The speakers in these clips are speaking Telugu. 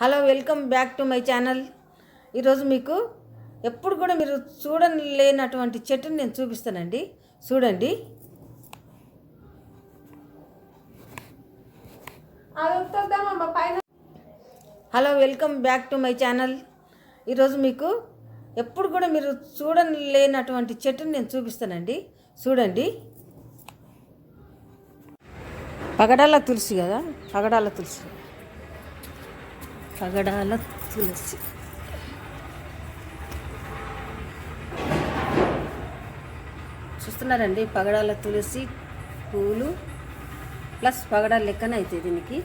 Hello welcome back to my channel. ఈరోజు మీకు ఎప్పుడు కూడా మీరు చూడలేనటువంటి చెట్టుని నేను చూపిస్తానండి. చూడండి. Hello welcome back to my channel. ఈరోజు మీకు ఎప్పుడు కూడా మీరు చూడలేనటువంటి చెట్టుని నేను చూపిస్తానండి. చూడండి. పగడాల తులసి కదా? పగడాల తులసి. పగడాల తులసి. చూస్తున్నారండి పగడాల తులసి పూలు ప్లస్ పగడాల లెక్కన అవుతాయి దీనికి.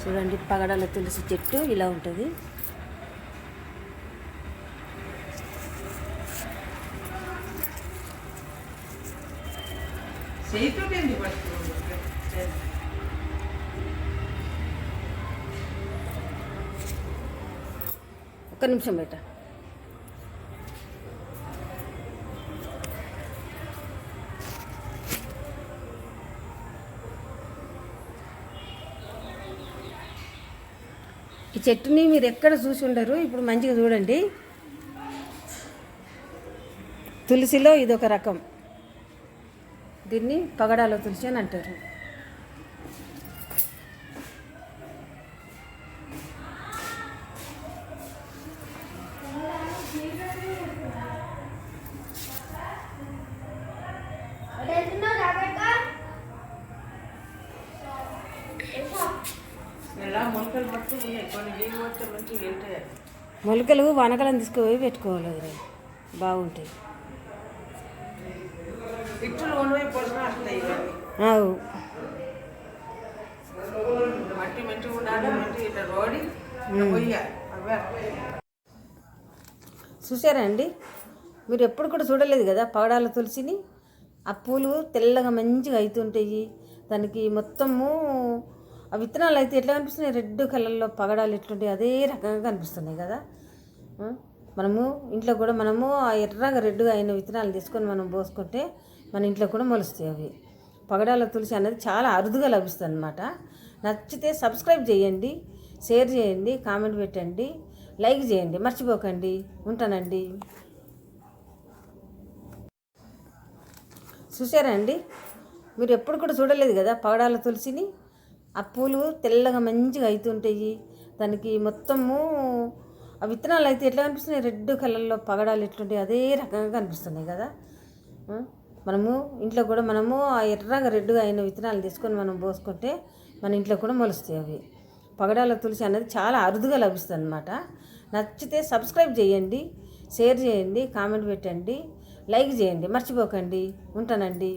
చూడండి పగడాల తులసి చెట్టు ఇలా ఉంటుంది. చేతితోటి ఒక్క నిమిషం బయట ఈ చెట్టుని మీరు ఎక్కడ చూసి ఉండరు ఇప్పుడు మంచిగా చూడండి. తులసిలో ఇదొక రకం. దీన్ని పగడాల తులసి అని అంటారు. మొలకలు వనకలను తీసుకుపోయి పెట్టుకోవాలి అది బాగుంటాయి. అవే. చూసారా అండి? మీరు ఎప్పుడు కూడా చూడలేదు కదా పగడాల తులసిని? ఆ పూలు తెల్లగా మంచిగా అవుతుంటాయి దానికి మొత్తము ఆ విత్తనాలు అయితే ఎట్లా కనిపిస్తున్నాయి? రెడ్ కలర్లో పగడాలు ఎట్లుంటాయి? అదే రకంగా కనిపిస్తున్నాయి కదా. మనము ఇంట్లో కూడా మనము ఆ ఎర్రగా రెడ్గా అయిన విత్తనాలు తీసుకొని మనం పోసుకుంటే మన ఇంట్లో కూడా మొలుస్తాయి అవి. పగడాల తులసి అనేది చాలా అరుదుగా లభిస్తుంది అనమాట నచ్చితే సబ్స్క్రైబ్ చేయండి షేర్ చేయండి కామెంట్ పెట్టండి లైక్ చేయండి. మర్చిపోకండి. ఉంటానండి. చూసారా అండి? మీరు ఎప్పుడు కూడా చూడలేదు కదా పగడాల తులసిని? ఆ పూలు తెల్లగా మంచిగా అవుతుంటాయి దానికి మొత్తము ఆ విత్తనాలు అయితే ఎట్లా కనిపిస్తున్నాయి? రెడ్ కలర్లో పగడాలు ఎట్లుంటాయి? అదే రకంగా కనిపిస్తున్నాయి కదా. మనము ఇంట్లో కూడా మనము ఆ ఎర్రగా రెడ్గా అయిన విత్తనాలు తీసుకొని మనం పోసుకుంటే మన ఇంట్లో కూడా మొలుస్తాయి అవి. పగడాల తులసి అనేది చాలా అరుదుగా లభిస్తుంది అనమాట నచ్చితే సబ్స్క్రైబ్ చేయండి షేర్ చేయండి కామెంట్ పెట్టండి లైక్ చేయండి. మర్చిపోకండి. ఉంటానండి.